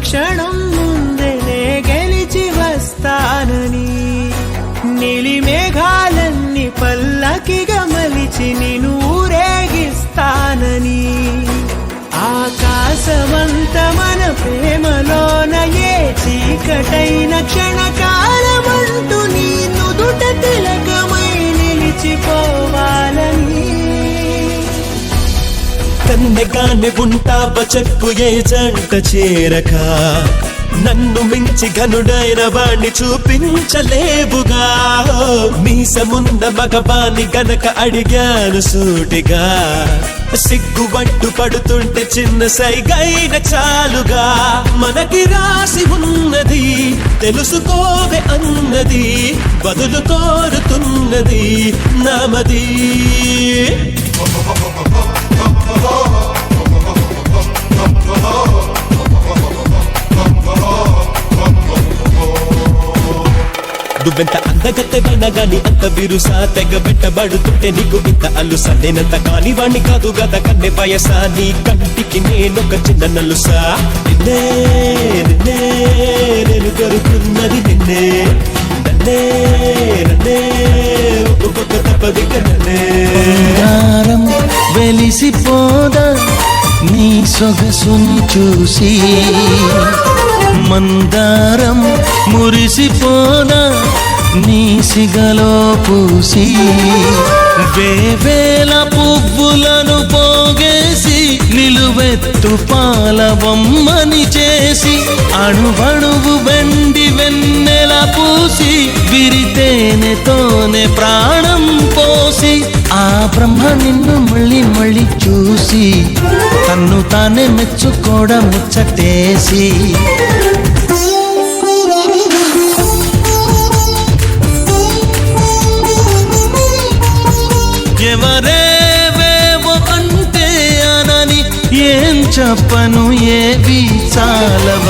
క్షణం ముందే గెలిచి వస్తానని. నీలి మేఘాలన్నీ పల్లకిగా మలిచి నిన్ను ఊరేగిస్తానని. ఆకాశమంత మన ప్రేమలోన ఏ చీకటైన క్షణకాలమంటూ నీ నుదుట తిలకమై నిలిచిపో కన్నెగానే ఉంటావ చెప్పు ఏ జంట చేరక? నన్ను మించి ఘనుడైన వాణ్ణి చూపించలేవుగా. మీసమున్న మగబాని గనక అడిగాను సూటిగా. సిగ్గుబట్టు పడుతుంటే చిన్న సైగైన చాలుగా. మనకి రాసి ఉన్నది తెలుసుకోవే అన్నది బదులు కోరుతున్నది నామది. నువ్వెంత అందగత్తెవైనా గాని అంత బిరుసా తెగ పెట్టబడుతుంటే నీకు ఇంత అల్లుసా నేనంత కాని వాణ్ణి కాదు గత కన్నె వయసా నీ కంటికి నేనొక చిన్న నల్లుసా నిన్నే నిన్నే నేను కోరుకున్నది నిన్నే. నన్నే నన్నే ఒక్కొక్క తప్పది కన్నే వెలిసిపోదా నీ సొగసుని చూసి మందారం మురిసిపోదా? నీ సిగలో పూసి వేవేల పువ్వులను పోగేసి నిలువెత్తు పాలవమ్మని చేసి అణువణువు వెండి వెన్నెల పూసి విరితేనెతోనే ప్రాణం బ్రహ్మ నిన్ను మళ్ళీ మళ్ళీ చూసి తన్ను తానే మెచ్చుకోవడం ముచ్చటేసి. ఎవరేవేవో అంటే అనని ఏం చెప్పను ఏవి చాలవ